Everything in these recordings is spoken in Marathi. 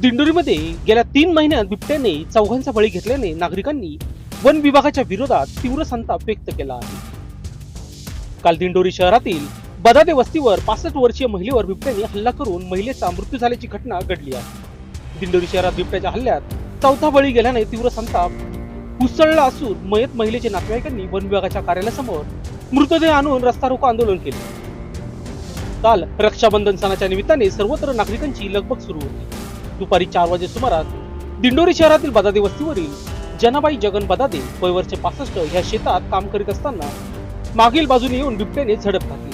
दिंडोरीमध्ये गेल्या तीन महिन्यात बिबट्याने चौघांचा बळी घेतल्याने नागरिकांनी वन विभागाच्या विरोधात तीव्र संताप व्यक्त केला आहे. काल दिंडोरी शहरातील बदादे वस्तीवर पासष्ट वर्षीय महिलेवर बिबट्याने हल्ला करून महिलेचा मृत्यू झाल्याची घटना घडली आहे. दिंडोरी शहरात बिबट्याच्या हल्ल्यात चौथा बळी गेल्याने तीव्र संताप उसळला असून मयत महिलेच्या नातेवाईकांनी वन विभागाच्या कार्यालयासमोर मृतदेह आणून रस्ता रोको आंदोलन केले. काल रक्षाबंधन सणाच्या निमित्ताने सर्वत्र नागरिकांची लगबग सुरू होती. दुपारी चार वाजे सुमारास दिंडोरी शहरातील बदादे वस्तीवरील जनाबाई जगन बदादे वय वर्ष पासष्ट ह्या शेतात काम करीत असताना मागील बाजूने येऊन बिबट्याने झडप घातली.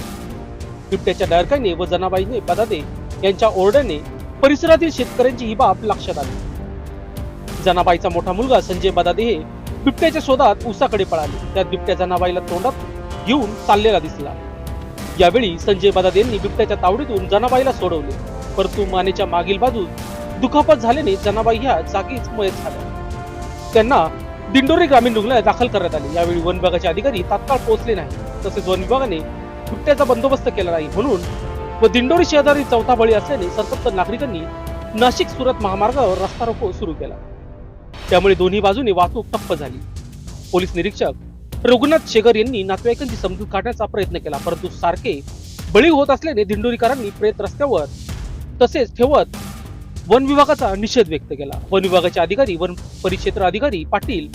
बिबट्याच्या डायरकाने व जनाबाईने बदादे यांच्या ओरड्याने परिसरातील शेतकऱ्यांची ही बाब लक्षात आली. जनाबाईचा मोठा मुलगा संजय बदादे हे बिबट्याच्या शोधात उसाकडे पळाले. त्यात बिबट्या जनाबाईला तोंडात घेऊन चाललेला दिसला. यावेळी संजय बदादे यांनी बिबट्याच्या तावडीतून जनाबाईला सोडवले. परंतु मानेच्या मागील बाजूस दुखापत झाल्याने जनाबाई ह्या जागीच मयत झाल्या. त्यांना दिंडोरी ग्रामीण रुग्णालयात दाखल करण्यात आले. यावेळी वन विभागाचे अधिकारी तात्काळ पोहोचले नाही तसेच वन विभागाने सुट्ट्याचा बंदोबस्त केला नाही म्हणून व दिंडोरी शेजारी चौथा बळी असल्याने संतप्त नागरिकांनी नाशिक सुरत महामार्गावर रस्ता रोको सुरू केला. त्यामुळे दोन्ही बाजूने वाहतूक ठप्प झाली. पोलीस निरीक्षक रघुनाथ शेगर यांनी नातेवाईकांची समजूत काढण्याचा प्रयत्न केला परंतु सारखे बळी होत असल्याने दिंडोरीकरांनी प्रेत रस्त्यावर तसेच ठेवत वन विभागाचा निषेध व्यक्त केला. वन विभागाचे अधिकारी वन परिक्षेत्र अधिकारी पाटील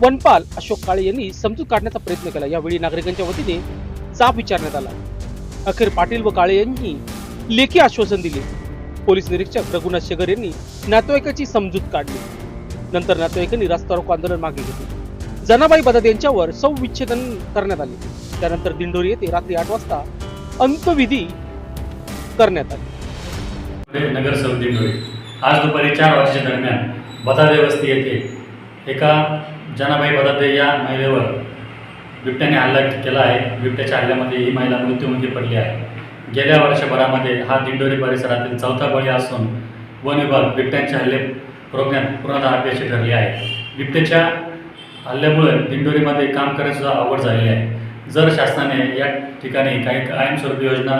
वनपाल अशोक काळे यांनी समजूत काढण्याचा प्रयत्न केला. यावेळी नागरिकांच्या वतीने जाब विचारण्यात आला. अखेर पाटील व काळे यांनी लेखी आश्वासन दिले. पोलीस निरीक्षक रघुनाथ शेगर यांनी नातेवाईकाची समजूत काढली. नंतर नातेवाईकांनी रस्ता रोको आंदोलन मागे घेतले. जनाबाई बदाद यांच्यावर संविच्छेदन करण्यात आले. त्यानंतर दिंडोरी येथे रात्री आठ वाजता अंत्यविधी करण्यात आली. नगरसेवक दिंडोरी. आज दुपारी चार वाजेच्या दरम्यान बदादे वस्ती येथे एका जनाबाई बदादे या महिलेवर बिबट्याने हल्ला केला आहे. बिबट्याच्या हल्ल्यामध्ये ही महिला मृत्युमुखी म्हणजे पडली आहे. गेल्या वर्षभरामध्ये हा दिंडोरी परिसरातील चौथा बळी असून वन विभाग बिबट्यांचे हल्ले रोखण्यात पूर्णतः अपयशी ठरले आहे. बिबट्याच्या हल्ल्यामुळे दिंडोरीमध्ये काम करण्यासुद्धा अवघड झालेली आहे. जर शासनाने या ठिकाणी काही कायमस्वरूपी योजना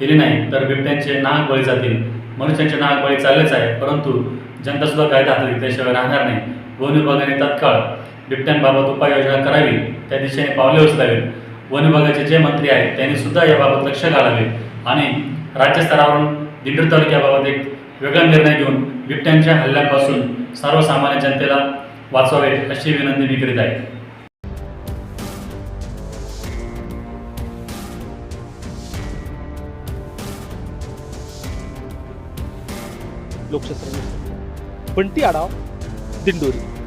केली नाही तर बिबट्यांचे नाग बळी जातील. मनुष्याचे नाग बळी चाललेच आहे परंतु जनतासुद्धा कायदा हातात घेतल्याशिवाय राहणार नाही. वन विभागाने तत्काळ बिबट्यांबाबत उपाययोजना करावी त्या दिशेने पावले उचलावीत. वन विभागाचे जे मंत्री आहेत त्यांनी सुद्धा याबाबत लक्ष घालावे आणि राज्यस्तरावरून दिंडोरी तालुक्याबाबत एक वेगळा निर्णय घेऊन बिबट्यांच्या हल्ल्यापासून सर्वसामान्य जनतेला वाचवावे अशी विनंती मी करीत आहे. लोकशास्त्र बंटी आडाव दिंडोरी.